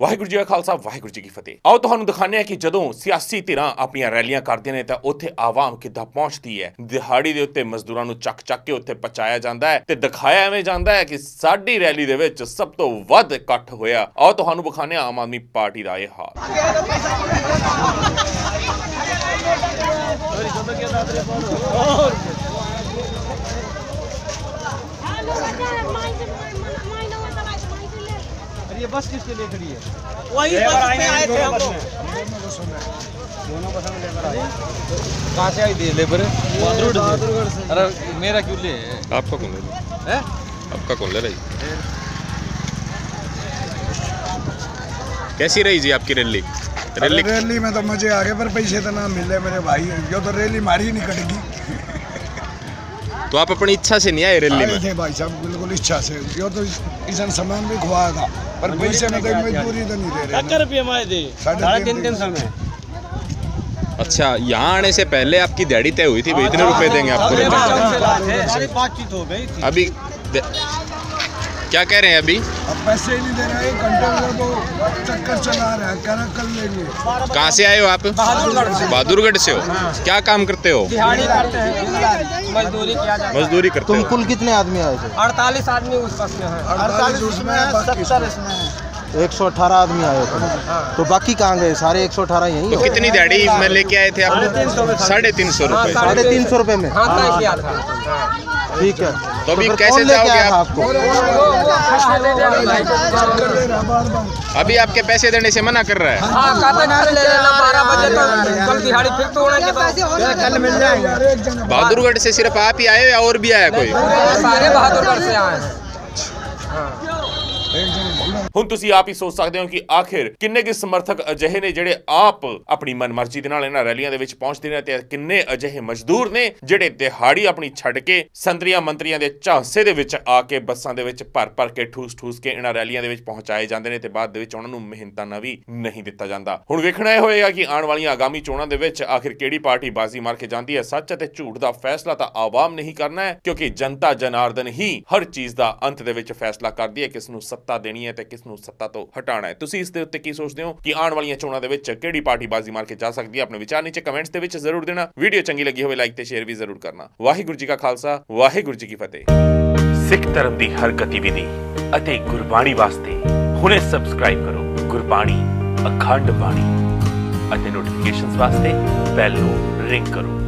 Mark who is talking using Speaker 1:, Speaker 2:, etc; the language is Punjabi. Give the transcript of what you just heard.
Speaker 1: ਵਾਹਿਗੁਰੂ ਜੀ ਕਾ ਖਾਲਸਾ, ਵਾਹਿਗੁਰੂ ਜੀ ਕੀ ਫਤਿਹ। ਆਓ ਤੁਹਾਨੂੰ ਦਿਖਾਉਂਦੇ ਹਾਂ ਕਿ ਜਦੋਂ ਸਿਆਸੀ ਧਿਰਾਂ ਆਪਣੀਆਂ ਰੈਲੀਆਂ ਕਰਦੀਆਂ ਨੇ ਤਾਂ ਉੱਥੇ ਆਵਾਮ ਕਿੱਦਾਂ ਪਹੁੰਚਦੀ ਹੈ। ਦਿਹਾੜੀ ਦੇ ਉੱਤੇ ਮਜ਼ਦੂਰਾਂ ਨੂੰ ਚੱਕ ਚੱਕ ਕੇ ਉੱਥੇ ਪਹੁੰਚਾਇਆ ਜਾਂਦਾ ਹੈ ਤੇ ਦਿਖਾਇਆ ਐਵੇਂ ਜਾਂਦਾ ਹੈ ਕਿ ਸਾਡੀ ਰੈਲੀ ਦੇ ਵਿੱਚ ਸਭ ਤੋਂ ਵੱਧ ਇਕੱਠ ਹੋਇਆ। ਆਓ ਤੁਹਾਨੂੰ ਦਿਖਾਉਂਦੇ ਹਾਂ ਆਮ ਆਦਮੀ ਪਾਰਟੀ ਦਾ ਇਹ ਹਾਲ।
Speaker 2: हेलो
Speaker 3: और ये बस किसके लिए खड़ी है?
Speaker 4: वही बस में आए थे हम लोग।
Speaker 3: कहाँ से आई थी लेबर? बहादुरगढ़ से। अरे मेरा क्यों ले?
Speaker 5: आपका कौन ले रहा
Speaker 3: है?
Speaker 5: आपका कौन ले रही कैसी रही जी आपकी रैली
Speaker 6: रैली
Speaker 5: रैली
Speaker 6: रैली में तो मज़े आ गए पर पैसे तो ना मिले मेरे भाई। जो तो रैली मारी ही नहीं कटेगी।
Speaker 5: तो आप अपनी इच्छा से नहीं आए रैली में?
Speaker 6: भाई साहब बिल्कुल इच्छा से जो तो इसन सामान भी खुआया था। पर पैसे में कोई मजदूरी तो नहीं दे रहे
Speaker 4: सत्तर रुपये हमारे दे
Speaker 6: साढ़े तीन
Speaker 4: तीन
Speaker 6: दिन
Speaker 4: समय सौ। में
Speaker 5: अच्छा यहाँ आने से पहले आपकी दिहाड़ी तय हुई थी भाई इतने रुपए देंगे आपको
Speaker 4: अरे
Speaker 5: रैली में।
Speaker 4: बाप रे, सारी बातचीत हो गई थी।
Speaker 5: अभी क्या कह रहे हैं अभी?
Speaker 6: अब पैसे ही नहीं दे रहे एक घंटे में तो चक्कर चला रहा है कह रहा कल लेंगे
Speaker 5: कहाँ से आए हो आप?
Speaker 4: बहादुरगढ़ से।
Speaker 5: बहादुरगढ़ से हो? क्या काम करते हो?
Speaker 4: दिहाड़ी करते हैं मजदूरी किया जाता
Speaker 5: मजदूरी करते
Speaker 3: तुम कुल कितने आदमी आए थे?
Speaker 4: है अड़तालीस आदमी उस बस में है।
Speaker 6: अड़तालीस उसमें है बाकी इसमें है।
Speaker 3: एक सौ अठारह आदमी आए थे। तो बाकी कहाँ गए? सारे एक सौ अठारह यहीं
Speaker 5: तो कितनी दिहाड़ी में लेके आए थे आप? साढ़े तीन सौ रुपए
Speaker 4: हाँ,
Speaker 3: साढ़े तीन सौ रुपए में?
Speaker 4: हाँ था।
Speaker 3: ठीक है।
Speaker 5: तो अभी
Speaker 3: तो
Speaker 5: कैसे जाओगे आप?
Speaker 3: आपको?
Speaker 5: अभी आपके पैसे देने से मना कर रहा है। बहादुरगढ़ से सिर्फ़ आप ही आए या और भी आया कोई?
Speaker 4: सारे बहादुरगढ़ से आए
Speaker 1: ਹੁਣ ਤੁਸੀਂ ਆਪ ਹੀ ਸੋਚ ਸਕਦੇ ਹੋ ਕਿ ਆਖਿਰ ਕਿੰਨੇ ਕੁ ਸਮਰਥਕ ਅਜਿਹੇ ਨੇ ਜਿਹੜੇ ਆਪ ਆਪਣੀ ਮਨਮਰਜ਼ੀ ਦੇ ਨਾਲ ਇਹਨਾਂ ਰੈਲੀਆਂ ਦੇ ਵਿੱਚ ਪਹੁੰਚਦੇ ਨੇ ਤੇ ਕਿੰਨੇ ਅਜਿਹੇ ਮਜ਼ਦੂਰ ਨੇ ਜਿਹੜੇ ਦਿਹਾੜੀ ਆਪਣੀ ਛੱਡ ਕੇ ਸੰਤਰੀਆਂ ਮੰਤਰੀਆਂ ਦੇ ਝਾਂਸੇ ਦੇ ਵਿੱਚ ਆ ਕੇ ਬੱਸਾਂ ਦੇ ਵਿੱਚ ਭਰ ਭਰ ਕੇ ਠੂਸ ਠੂਸ ਕੇ ਇਹਨਾਂ ਰੈਲੀਆਂ ਦੇ ਵਿੱਚ ਪਹੁੰਚਾਏ ਜਾਂਦੇ ਨੇ ਤੇ ਬਾਅਦ ਦੇ ਵਿੱਚ ਉਹਨਾਂ ਨੂੰ ਮਿਹਨਤਾਨਾ ਵੀ ਨਹੀਂ ਦਿੱਤਾ ਜਾਂਦਾ। ਹੁਣ ਵੇਖਣਾ ਇਹ ਹੋਏਗਾ ਕਿ ਆਉਣ ਵਾਲੀਆਂ ਆਗਾਮੀ ਚੋਣਾਂ ਦੇ ਵਿੱਚ ਆਖਿਰ ਕਿਹੜੀ ਪਾਰਟੀ ਬਾਜ਼ੀ ਮਾਰ ਕੇ ਜਾਂਦੀ ਹੈ, ਸੱਚ ਅਤੇ ਝੂਠ ਦਾ ਫੈਸਲਾ ਤਾਂ ਆਵਾਮ ਨਹੀਂ ਕਰਨਾ ਹੈ, ਕਿਉਂਕਿ ਜਨਤਾ ਜਨਾਰਦਨ ਹੀ ਹਰ ਚੀਜ਼ ਦਾ ਅੰਤ ਦੇ ਵਿੱਚ ਫੈਸਲਾ ਕਰਦੀ ਹੈ, ਕਿਸ ਨੂੰ ਸੱਤਾ ਦੇਣੀ ਹੈ ਤੇ ਕਿਸ ਨੂੰ ਸੱਤਾ ਤੋਂ ਹਟਾਉਣਾ ਹੈ। ਤੁਸੀਂ ਇਸ ਦੇ ਉੱਤੇ ਕੀ ਸੋਚਦੇ ਹੋ ਕਿ ਆਉਣ ਵਾਲੀਆਂ ਚੋਣਾਂ ਦੇ ਵਿੱਚ ਕਿਹੜੀ ਪਾਰਟੀ ਬਾਜ਼ੀ ਮਾਰ ਕੇ ਜਾ ਸਕਦੀ ਹੈ? ਆਪਣੇ ਵਿਚਾਰ ਨੀਚੇ ਕਮੈਂਟਸ ਦੇ ਵਿੱਚ ਜ਼ਰੂਰ ਦੇਣਾ। ਵੀਡੀਓ ਚੰਗੀ ਲੱਗੀ ਹੋਵੇ ਲਾਈਕ ਤੇ ਸ਼ੇਅਰ ਵੀ ਜ਼ਰੂਰ ਕਰਨਾ। ਵਾਹਿਗੁਰੂ ਜੀ ਕਾ ਖਾਲਸਾ, ਵਾਹਿਗੁਰੂ ਜੀ ਕੀ ਫਤਿਹ। ਸਿੱਖ ਧਰਮ ਦੀ ਹਰ ਗਤੀਵਿਧੀ ਅਤੇ ਗੁਰਬਾਣੀ ਵਾਸਤੇ ਹੁਣੇ ਸਬਸਕ੍ਰਾਈਬ ਕਰੋ ਗੁਰਬਾਣੀ ਅਖੰਡ ਬਾਣੀ ਅਤੇ ਨੋਟੀਫਿਕੇਸ਼ਨਸ ਵਾਸਤੇ ਬੈਲ ਨੂੰ ਰਿੰਗ ਕਰੋ।